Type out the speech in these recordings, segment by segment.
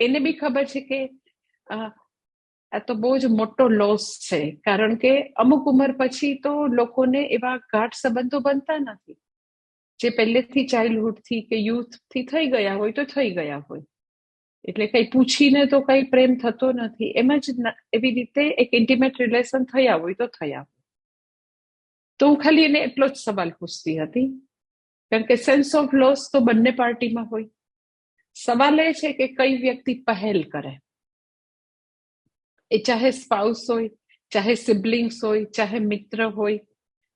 એને બી ખબર છે કે આ તો બહુ જ મોટો લોસ છે. કારણ કે અમુક ઉંમર પછી તો લોકોને એવા ગાઢ સંબંધો બનતા નથી. જે પહેલેથી ચાઇલ્ડહુડથી કે યુથથી થઈ ગયા હોય તો થઈ ગયા હોય. એટલે કઈ પૂછીને તો કઈ પ્રેમ થતો નથી. એમ જ એવી રીતે એક ઇન્ટિમેટ રિલેશન થયા હોય તો થયા હોય. તો હું ખાલી એને એટલો જ સવાલ પૂછતી હતી. કારણ કે સેન્સ ઓફ લોસ તો બંને પાર્ટીમાં હોય. સવાલ એ છે કે કઈ વ્યક્તિ પહેલ કરે? એ ચાહે સ્પાઉસ હોય, ચાહે સિબ્લિંગ્સ હોય, ચાહે મિત્ર હોય.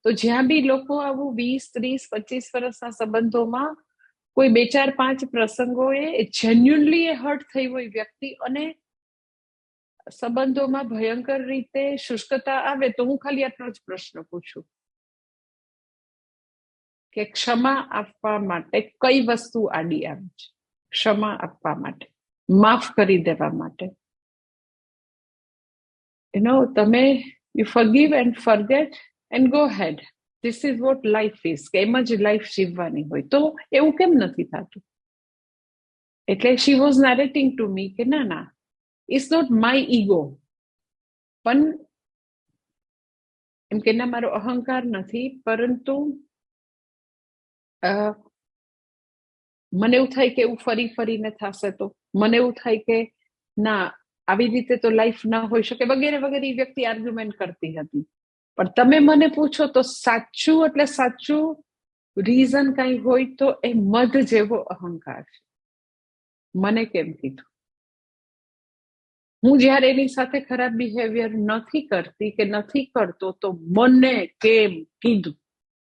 તો જ્યાં બી લોકો આવું વીસ, ત્રીસ, પચીસ વર્ષના સંબંધોમાં કોઈ બે, ચાર, પાંચ પ્રસંગોએ જેન્યુનલી એ હર્ટ થઈ હોય વ્યક્તિ અને સંબંધોમાં ભયંકર રીતે શુષ્કતા આવે, તો હું ખાલી આટલો જ પ્રશ્ન પૂછું. કે ક્ષમા આપવા માટે કઈ વસ્તુ આડી આવે છે? ક્ષમા આપવા માટે, માફ કરી દેવા માટે. યુ નો તમે you forgive and forget and go head this is what life is કે એમ જ લાઈફ જીવવાની હોય. તો એવું કેમ નથી થતું? એટલે શી વોઝ નારેટિંગ ટુ મી કે ના ના ઇટ્સ નોટ માય ઈગો પણ એમ કે ના, મારો અહંકાર નથી, પરંતુ મને એવું થાય કે એવું ફરી ફરીને થશે તો. મને એવું થાય કે, ના, આવી રીતે તો લાઈફ ના હોઈ શકે, વગેરે વગેરે એ વ્યક્તિ આર્ગ્યુમેન્ટ કરતી હતી. પણ તમે મને પૂછો તો સાચું એટલે સાચું રીઝન કઈ હોય તો એ મધ જેવો અહંકાર છે. મને કેમ કીધું? હું જયારે એની સાથે ખરાબ બિહેવિયર નથી કરતી કે નથી કરતો તો મને કેમ કીધું?